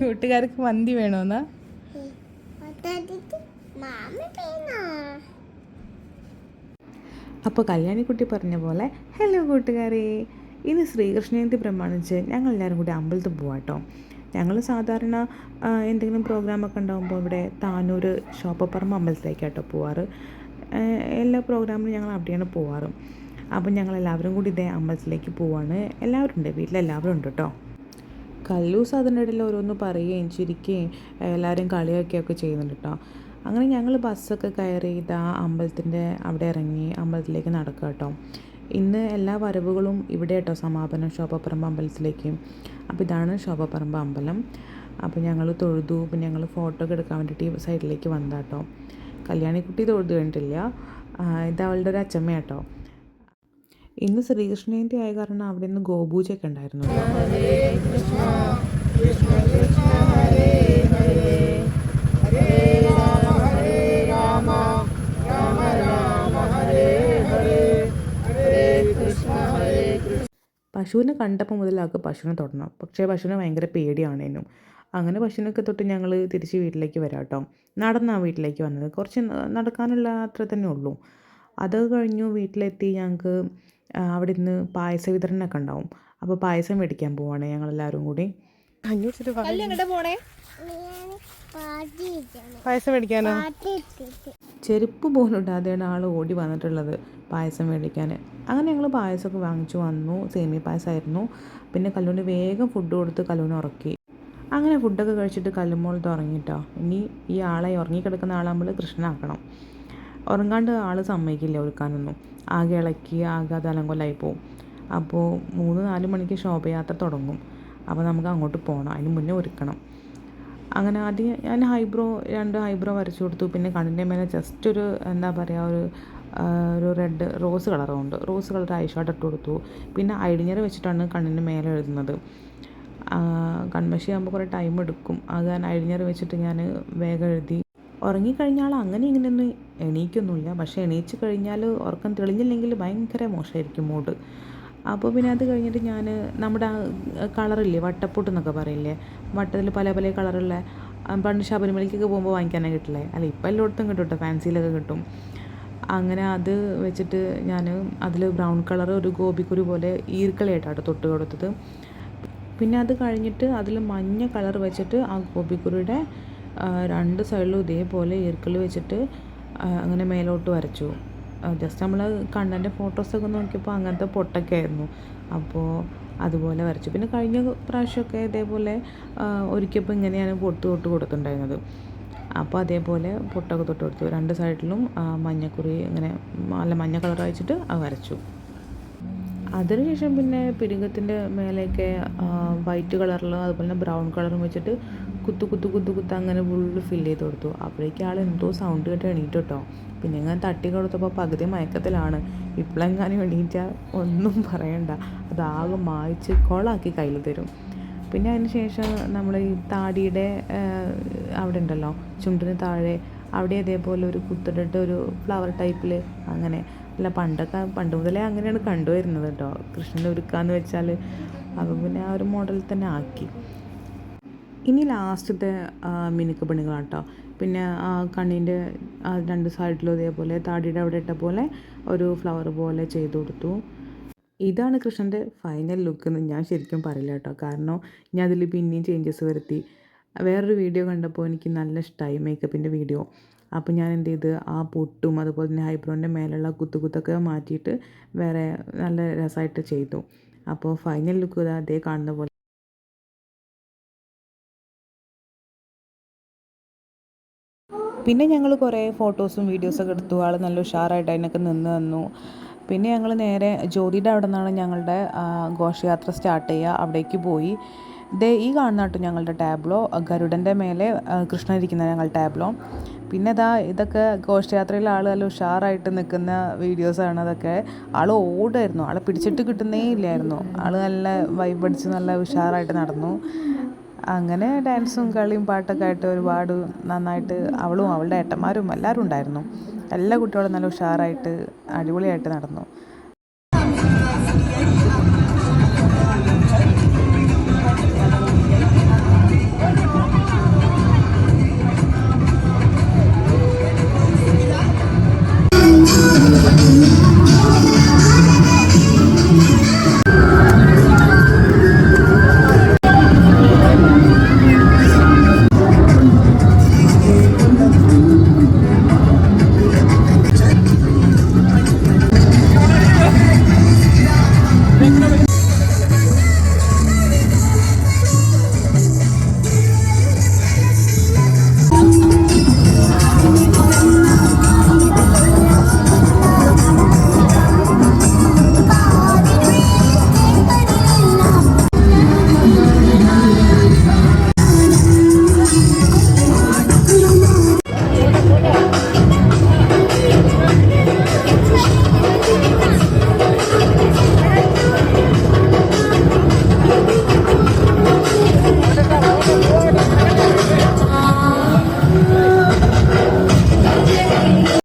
കൂട്ടുകാർക്ക് മന്തി വേണോന്നാ? അപ്പൊ മാമ വേണോ? അപ്പോൾ കല്യാണിക്കുട്ടി പറഞ്ഞ പോലെ ഹലോ കൂട്ടുകാരെ ഇന്ന് ശ്രീകൃഷ്ണ ജയന്തി പ്രമാണിച്ച് ഞങ്ങൾ എല്ലാവരും കൂടി അമ്പലത്തിൽ പോവാട്ടോ ഞങ്ങൾ സാധാരണ എന്തെങ്കിലും പ്രോഗ്രാമൊക്കെ ഉണ്ടാകുമ്പോൾ ഇവിടെ താനൂർ ഷോപ്പപ്പറമ്പ് അമ്പലത്തിലേക്കാട്ടോ പോവാറ്. എല്ലാ പ്രോഗ്രാമിനും ഞങ്ങൾ അവിടെയാണ് പോവാറ്. അപ്പം ഞങ്ങൾ എല്ലാവരും കൂടി ഇതേ അമ്പലത്തിലേക്ക് പോവാണ്. എല്ലാവരും ഉണ്ട് വീട്ടിലെല്ലാവരും ഉണ്ട് കേട്ടോ കല്ലൂസ് അതിനിടയിൽ ഓരോന്ന് പറയുകയും ചിരിക്കുകയും എല്ലാവരും കളിയാക്കുകയൊക്കെ ചെയ്യുന്നുണ്ട് കേട്ടോ അങ്ങനെ ഞങ്ങൾ ബസ്സൊക്കെ കയറി ഇതാ അമ്പലത്തിന്റെ അവിടെ ഇറങ്ങി അമ്പലത്തിലേക്ക് നടക്കുക കേട്ടോ ഇന്ന് എല്ലാ വരവുകളും ഇവിടെ കേട്ടോ സമാപനം ശോഭപ്പറമ്പ് അമ്പലത്തിലേക്ക്. അപ്പോൾ ഇതാണ് ശോഭപ്പറമ്പ് അമ്പലം. അപ്പോൾ ഞങ്ങൾ തൊഴുതു പിന്നെ ഞങ്ങൾ ഫോട്ടോ ഒക്കെ എടുക്കാൻ വേണ്ടിയിട്ട് സൈഡിലേക്ക് വന്നതാട്ടോ കല്യാണിക്കുട്ടി തൊഴുതു കഴിഞ്ഞിട്ടില്ല ഇത് അവളുടെ ഒരു അച്ചമ്മ കേട്ടോ ഇന്ന് ശ്രീകൃഷ്ണ ജയന്തി ആയ കാരണം അവിടെ നിന്ന് ഗോപൂജയൊക്കെ ഉണ്ടായിരുന്നു. പശുവിനെ കണ്ടപ്പോൾ മുതൽ പശുവിനെ തൊടണം. പക്ഷേ പശുവിനെ ഭയങ്കര പേടിയാണേനും. അങ്ങനെ പശുവിനൊക്കെ തൊട്ട് ഞങ്ങൾ തിരിച്ച് വീട്ടിലേക്ക് വരാം കേട്ടോ നടന്നാണ് വീട്ടിലേക്ക് വന്നത്. കുറച്ച് നടക്കാനുള്ള അത്ര തന്നെ ഉള്ളൂ. അത് കഴിഞ്ഞു വീട്ടിലെത്തി ഞങ്ങൾക്ക് അവിടെ ഇന്ന് പായസ വിതരണമൊക്കെ ഉണ്ടാവും. അപ്പോൾ പായസം മേടിക്കാൻ പോവാണ് ഞങ്ങളെല്ലാവരും കൂടി. പായസം മേടിക്കാനോ? ചെരുപ്പ് പോലും ഇടാതെയാണ് ആൾ ഓടി വന്നിട്ടുള്ളത് പായസം മേടിക്കാൻ അങ്ങനെ ഞങ്ങൾ പായസമൊക്കെ വാങ്ങിച്ചു വന്നു സേമിയ പായസമായിരുന്നു. പിന്നെ കല്ലൂന് വേഗം ഫുഡ് കൊടുത്ത് കല്ലൂന് ഉറക്കി. അങ്ങനെ ഫുഡൊക്കെ കഴിച്ചിട്ട് കല്ലുമോളത്ത് ഉറങ്ങിട്ടോ ഇനി ഈ ആളെ ഉറങ്ങിക്കിടക്കുന്ന ആളെ നമ്മൾ കൃഷ്ണനാക്കണം. ഉറങ്ങാണ്ട് ആൾ സമ്മതിക്കില്ല ഒരുക്കാനൊന്നും. ആകെ ഇളക്കി ആകെ തലങ്കൊല്ലായി പോവും. അപ്പോൾ മൂന്ന് നാല് മണിക്ക് ശോഭയാത്ര തുടങ്ങും. അപ്പോൾ നമുക്ക് അങ്ങോട്ട് പോകണം അതിന് മുന്നേ ഒരുക്കണം. അങ്ങനെ ആദ്യം ഞാൻ ഹൈബ്രോ രണ്ട് ഹൈബ്രോ വരച്ചു കൊടുത്തു. പിന്നെ കണ്ണിന്റെ മേലെ ജസ്റ്റ് ഒരു എന്താ പറയുക ഒരു ഒരു റെഡ് റോസ് കളറുണ്ട് റോസ് കളർ ഐഷാട്ട് ഇട്ട് കൊടുത്തു. പിന്നെ ഐഡിഞ്ഞർ വെച്ചിട്ടാണ് കണ്ണിന് മേലെ എഴുതുന്നത്. ആ, കൺമഷി ആകുമ്പോൾ കുറേ ടൈം എടുക്കും. അത് ഞാൻ ഐഡിഞ്ഞർ വെച്ചിട്ട് ഞാൻ വേഗം എഴുതി ഉറങ്ങിക്കഴിഞ്ഞാൽ അങ്ങനെ ഇങ്ങനെയൊന്നും എണീക്കൊന്നുമില്ല. പക്ഷേ എണീച്ച് കഴിഞ്ഞാൽ ഉറക്കം തെളിഞ്ഞില്ലെങ്കിൽ ഭയങ്കര മോശമായിരിക്കും മൂഡ്. അപ്പോൾ പിന്നെ അത് കഴിഞ്ഞിട്ട് ഞാൻ നമ്മുടെ കളറില്ലേ വട്ടപ്പൊട്ട് എന്നൊക്കെ പറയില്ലേ വട്ടത്തിൽ പല പല കളറുള്ള പണ്ട് ശബരിമലയ്ക്കൊക്കെ പോകുമ്പോൾ വാങ്ങിക്കാനേ കിട്ടില്ലേ അല്ല ഇപ്പം എല്ലായിടത്തും കിട്ടും കേട്ടോ ഫാൻസിയിലൊക്കെ കിട്ടും. അങ്ങനെ അത് വെച്ചിട്ട് ഞാൻ അതിൽ ബ്രൗൺ കളർ ഒരു ഗോപിക്കുരു പോലെ ഈർക്കളിയായിട്ടാണ് തൊട്ട് കൊടുത്തത്. പിന്നെ അത് കഴിഞ്ഞിട്ട് അതിൽ മഞ്ഞ കളർ വെച്ചിട്ട് ആ ഗോപിക്കുരുടെ രണ്ട് സൈഡിലും ഇതേപോലെ ഈർക്കൽ വെച്ചിട്ട് അങ്ങനെ മേലോട്ട് വരച്ചു. ജസ്റ്റ് നമ്മൾ കണ്ണന്റെ ഫോട്ടോസൊക്കെ നോക്കിയപ്പോൾ അങ്ങനത്തെ പൊട്ടൊക്കെ ആയിരുന്നു. അപ്പോൾ അതുപോലെ വരച്ചു. പിന്നെ കഴിഞ്ഞ പ്രാവശ്യമൊക്കെ ഇതേപോലെ ഒരിക്കപ്പോൾ ഇങ്ങനെയാണ് പൊട്ട് തൊട്ട് കൊടുത്തിട്ടുണ്ടായിരുന്നത്. അപ്പോൾ അതേപോലെ പൊട്ടൊക്കെ തൊട്ട് കൊടുത്തു. രണ്ട് സൈഡിലും മഞ്ഞക്കുറി ഇങ്ങനെ നല്ല മഞ്ഞ കളർ അത് വരച്ചു. അതിനുശേഷം പിന്നെ പിടികത്തിന്റെ മേലെയൊക്കെ വൈറ്റ് കളറിലും അതുപോലെ തന്നെ ബ്രൗൺ കളറും വെച്ചിട്ട് കുത്തു കുത്തു കുത്തു കുത്ത് അങ്ങനെ ഫുള്ള് ഫില്ല് ചെയ്ത് കൊടുത്തു. അപ്പോഴേക്കും ആൾ എന്തോ സൗണ്ട് കേട്ട് എണീറ്റ് കേട്ടോ പിന്നെ ഞാൻ തട്ടി കൊടുത്തപ്പോൾ പകുതി മയക്കത്തിലാണ്. ഇപ്പോഴെങ്ങാനും എണീറ്റാൽ ഒന്നും പറയണ്ട. അതാകെ മായ്ച്ച് കൊളാക്കി കയ്യിൽ തരും. പിന്നെ അതിന് ശേഷം നമ്മൾ ഈ താടിയുടെ അവിടെ ഉണ്ടല്ലോ ചുണ്ടിന് താഴെ അവിടെ അതേപോലെ ഒരു കുത്തിട്ടിട്ട് ഒരു ഫ്ലവർ ടൈപ്പിൽ അങ്ങനെ. അല്ല പണ്ടൊക്കെ പണ്ട് മുതലേ അങ്ങനെയാണ് കണ്ടുവരുന്നത് കേട്ടോ. കൃഷ്ണന്റെ ഒരുക്കാന്ന് വെച്ചാൽ അപ്പം പിന്നെ ആ ഒരു മോഡൽ തന്നെ ആക്കി. ഇനി ലാസ്റ്റത്തെ മിനുക്ക് പണികളാണ് കേട്ടോ പിന്നെ ആ കണ്ണിന്റെ രണ്ട് സൈഡിലും ഇതേപോലെ താടിയുടെ അവിടെ ഇട്ട പോലെ ഒരു ഫ്ലവർ പോലെ ചെയ്തു കൊടുത്തു. ഇതാണ് കൃഷ്ണന്റെ ഫൈനൽ ലുക്ക് എന്ന് ഞാൻ ശരിക്കും പറയില്ല കേട്ടോ. കാരണം ഞാൻ അതിൽ പിന്നെയും ചേഞ്ചസ് വരുത്തി. വേറൊരു വീഡിയോ കണ്ടപ്പോൾ എനിക്ക് നല്ല ഇഷ്ടമായി മേക്കപ്പിന്റെ വീഡിയോ അപ്പോൾ ഞാൻ എന്ത് ചെയ്ത് ആ പൊട്ടും അതുപോലെ തന്നെ ഹൈബ്രോന്റെ മേലുള്ള കുത്തു കുത്തൊക്കെ മാറ്റിയിട്ട് വേറെ നല്ല രസമായിട്ട് ചെയ്തു. അപ്പോൾ ഫൈനൽ ലുക്ക് അതേ കാണുന്ന പോലെ പിന്നെ ഞങ്ങൾ കുറേ ഫോട്ടോസും വീഡിയോസൊക്കെ എടുത്തു. ആൾ നല്ല ഉഷാറായിട്ട് അതിനൊക്കെ നിന്ന് തന്നു പിന്നെ ഞങ്ങൾ നേരെ ജ്യോതിയുടെ അവിടെ നിന്നാണ് ഞങ്ങളുടെ ഘോഷയാത്ര സ്റ്റാർട്ട് ചെയ്യുക. അവിടേക്ക് പോയി. ദേ ഈ കാണുന്ന കേട്ടോ ഞങ്ങളുടെ ടാബ്ലോ. ഗരുഡന്റെ മേലെ കൃഷ്ണൻ ഇരിക്കുന്ന ഞങ്ങളുടെ ടാബ്ലോ. പിന്നെ ഇതാ ഇതൊക്കെ ഘോഷയാത്രയിൽ ആൾ നല്ല ഉഷാറായിട്ട് നിൽക്കുന്ന വീഡിയോസാണ് അതൊക്കെ. ആൾ ഓടായിരുന്നു. ആളെ പിടിച്ചിട്ട് കിട്ടുന്നേ ഇല്ലായിരുന്നു. ആൾ നല്ല വൈബടിച്ച് നല്ല ഉഷാറായിട്ട് നടന്നു. അങ്ങനെ ഡാൻസും കളിയും പാട്ടൊക്കെ ആയിട്ട് ഒരുപാട് നന്നായിട്ട് അവളും അവളുടെ ഏട്ടന്മാരും എല്ലാവരും ഉണ്ടായിരുന്നു. എല്ലാ കുട്ടികളും നല്ല ഉഷാറായിട്ട് അടിപൊളിയായിട്ട് നടന്നു.